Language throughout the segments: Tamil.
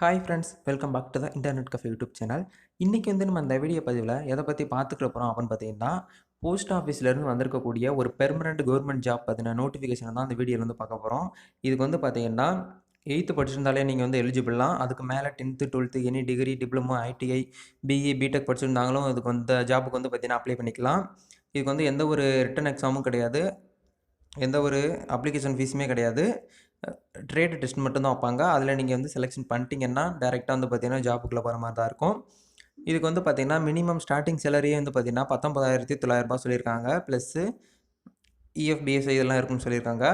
Hi friends welcome back to the internet cafe YouTube channel இன்றைக்கி வந்து நம்ம இந்த வீடியோ பதிவில் எதை பற்றி பார்த்துக்கிற போகிறோம் அப்படின்னு பார்த்தீங்கன்னா போஸ்ட் ஆஃபீஸ்லேருந்து வந்திருக்கக்கூடிய ஒரு பெர்மனெண்ட் கவர்மெண்ட் ஜாப் பற்றின நோட்டிஃபிகேஷன் தான் இந்த வீடியோவில் வந்து பார்க்க போகிறோம் இதுக்கு வந்து பார்த்தீங்கன்னா எயித்து படிச்சிருந்தாலே நீங்கள் வந்து எலிஜிபிள்லாம் அதுக்கு மேலே tenth twelfth any degree diploma ITI BE BTech படிச்சிருந்தாங்களும் இதுக்கு வந்து ஜாபுக்கு வந்து பார்த்தீங்கன்னா அப்ளை பண்ணிக்கலாம். இதுக்கு வந்து எந்த ஒரு ரிட்டன் எக்ஸாமும் கிடையாது. எந்த ஒரு அப்ளிகேஷன் ஃபீஸுமே கிடையாது. ட்ரேடு டெஸ்ட் மட்டும்தான் வைப்பாங்க. அதில் நீங்கள் வந்து செலெக்ஷன் பண்ணிட்டீங்கன்னா டேரெக்டாக வந்து பார்த்தீங்கன்னா ஜாபுக்குள்ளே போகிற மாதிரி தான் இருக்கும். இதுக்கு வந்து பார்த்தீங்கன்னா மினிமம் ஸ்டார்டிங் சேலரியே வந்து பார்த்தீங்கன்னா பத்தொம்பதாயிரத்தி தொள்ளாயிரரூபா சொல்லியிருக்காங்க. ப்ளஸ்ஸு இஎஃப்பிஎஸ்ஐ இதெல்லாம் இருக்குன்னு சொல்லியிருக்காங்க.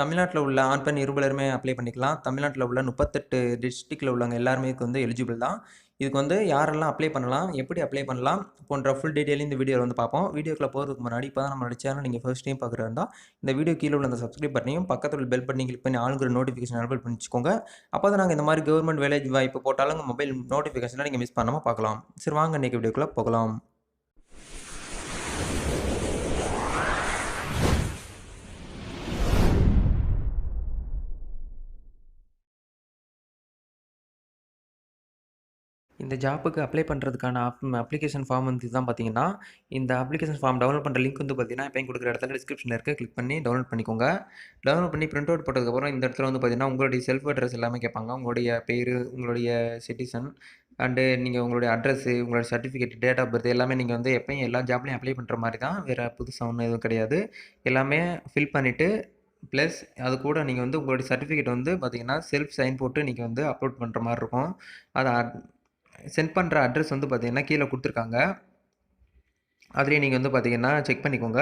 தமிழ்நாட்டில் உள்ள ஆண் பெண் இருபலருமே அப்ளை பண்ணிக்கலாம். தமிழ்நாட்டில் உள்ள முப்பத்தெட்டு டிஸ்ட்ரிக்டில் உள்ளவங்க எல்லாருமே இதுக்கு வந்து எலிஜிபிள் தான். இதுக்கு வந்து யாரெல்லாம் அப்ளை பண்ணலாம் எப்படி அப்ளை பண்ணலாம் போன்ற ஃபுல் டீட்டெயிலும் இந்த வீடியோவில் வந்து பார்ப்போம். வீடியோக்குள்ள போகிறதுக்கு முன்னாடி இப்போ தான் நம்மளோட சேனல் நீங்கள் ஃபர்ஸ்ட் டைம் பார்க்குறதா இந்த வீடியோ கீழே உள்ள அந்த சப்ஸ்கிரைப் பண்ணியும் பக்கத்தில் பெல் பண்ணி கிளிக் பண்ணி ஆளுங்கிற நோட்டிஃபிகேஷன் எனபிள் பண்ணிச்சுக்கோங்க. அப்போ தான் நாங்கள் இந்த மாதிரி கவர்மெண்ட் வேலை வாய்ப்பு போட்டாலும் மொபைல் நோட்டிஃபிகேஷனில் நீங்கள் மிஸ் பண்ணாமல் பார்க்கலாம். சரி வாங்க இன்றைக்கி வீடியோக்குள்ளே போகலாம். இந்த ஜாப்புக்கு அப்ளை பண்ணுறதுக்கான அப் அப்ளிகேஷன் ஃபார்ம் வந்து தான் பார்த்தீங்கன்னா இந்த அப்ளிகேஷன் ஃபார்ம் டவுன்லோட் பண்ணுற லிங்க் வந்து பார்த்தீங்கன்னா இப்போ கொடுக்குற இடத்துல டிஸ்கிரிப்ஷனில் இருக்குது கிளிக் பண்ணி டவுன்லோட் பண்ணிக்கோங்க. டவுன்லோட் பண்ணி பிரிண்ட் அவுட் போட்டதுக்கப்புறம் இந்த இடத்துல வந்து பார்த்தீங்கன்னா உங்களுடைய செல்ஃப் அட்ரஸ் எல்லாமே கேட்பாங்க. உங்களுடைய பேர் உங்களுடைய சிட்டிசன் அண்டு நீங்கள் உங்களுடைய அட்ரஸ்ஸு உங்களோட சர்டிஃபிகேட் டேட் ஆஃப் பர்த் எல்லாமே நீங்கள் வந்து எப்பயும் எல்லா ஜாப்லையும் அப்ளை பண்ணுற மாதிரி தான். வேறு புதுசாக ஒன்றும் எதுவும் கிடையாது. எல்லாமே ஃபில் பண்ணிவிட்டு ப்ளஸ் அது கூட நீங்கள் வந்து உங்களுடைய சர்டிஃபிகேட் வந்து பார்த்தீங்கன்னா செல்ஃப் சைன் போட்டு நீங்கள் வந்து அப்லோட் பண்ணுற மாதிரி இருக்கும். அதை சென்ட் பண்ணுற அட்ரஸ் வந்து பார்த்தீங்கன்னா கீழே கொடுத்துருக்காங்க. அதுலேயே நீங்கள் வந்து பார்த்தீங்கன்னா செக் பண்ணிக்கோங்க.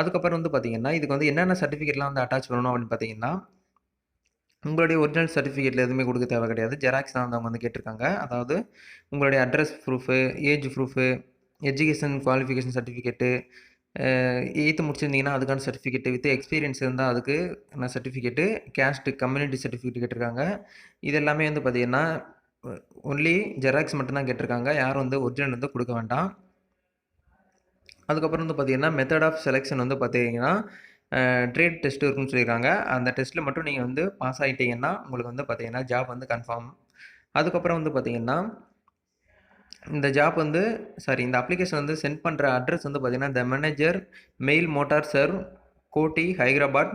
அதுக்கப்புறம் வந்து பார்த்தீங்கன்னா இதுக்கு வந்து என்னென்ன சர்டிஃபிகேட்லாம் வந்து அட்டாச் பண்ணணும் அப்படின்னு பார்த்தீங்கன்னா உங்களுடைய ஒரிஜினல் சர்டிஃபிகேட்டில் எதுவுமே கொடுக்க தேவை கிடையாது. ஜெராக்ஸ் தான் வந்து அவங்க வந்து கேட்டிருக்காங்க. அதாவது உங்களுடைய address proof age proof education qualification certificate eighth முடிச்சிருந்தீங்கன்னா அதுக்கான சர்டிஃபிகேட்டு வித் எக்ஸ்பீரியன்ஸ் இருந்தால் அதுக்கு நான் சர்டிஃபிகேட்டு கேஸ்ட்டு கம்யூனிட்டி சர்டிஃபிகேட் கேட்டிருக்காங்க. இது எல்லாமே வந்து பார்த்திங்கன்னா ஒன்லி ஜெராக்ஸ் மட்டும்தான் கேட்டிருக்காங்க. யாரும் வந்து ஒரிஜினல் வந்து கொடுக்க வேண்டாம். அதுக்கப்புறம் வந்து பார்த்தீங்கன்னா மெத்தட் ஆஃப் செலெக்ஷன் வந்து பார்த்தீங்கன்னா ட்ரேட் டெஸ்ட்டு இருக்குன்னு சொல்லியிருக்காங்க. அந்த டெஸ்ட்டில் மட்டும் நீங்கள் வந்து பாஸ் ஆகிட்டீங்கன்னா உங்களுக்கு வந்து பார்த்தீங்கன்னா ஜாப் வந்து கன்ஃபார்ம் அதுக்கப்புறம் வந்து பார்த்தீங்கன்னா இந்த ஜாப் வந்து சாரி இந்த அப்ளிகேஷன் வந்து சென்ட் பண்ணுற அட்ரஸ் வந்து பார்த்தீங்கன்னா the manager mail motor service Koti Hyderabad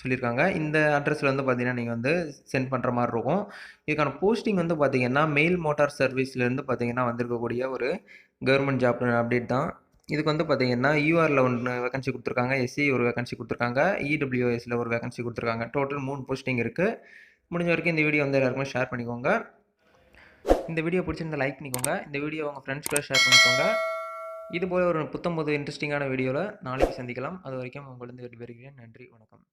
சொல்லியிருக்காங்க. இந்த அட்ரஸில் வந்து பார்த்தீங்கன்னா நீங்கள் வந்து சென்ட் பண்ணுற மாதிரி இருக்கும். இதுக்கான போஸ்டிங் வந்து பார்த்தீங்கன்னா மெயில் மோட்டார் சர்வீஸ்லேருந்து பார்த்தீங்கன்னா வந்திருக்கக்கூடிய ஒரு கவர்மெண்ட் ஜாப் அப்டேட் தான். இதுக்கு வந்து பார்த்தீங்கன்னா யூஆரில் ஒன்று வேகன்சி கொடுத்துருக்காங்க. எஸ்சி ஒரு வேகன்சி கொடுத்துருக்காங்க. இடபிள்யூஎஸில் ஒரு வேகன்சி கொடுத்துருக்காங்க. டோட்டல் மூணு போஸ்டிங் இருக்குது முடிஞ்ச வரைக்கும் இந்த வீடியோ வந்து எல்லாருக்குமே ஷேர் பண்ணிக்கோங்க. இந்த வீடியோ பிடிச்சிருந்தா லைக் பண்ணிக்கோங்க. இந்த வீடியோ உங்கள் ஃப்ரெண்ட்ஸ் கூட ஷேர் பண்ணிக்கோங்க. இது போல் ஒரு புத்தம்போது இன்ட்ரெஸ்டிங்கான வீடியோவில் நாளைக்கு சந்திக்கலாம். அது வரைக்கும் உங்களிருந்து விடைபெறுகிறேன். நன்றி வணக்கம்.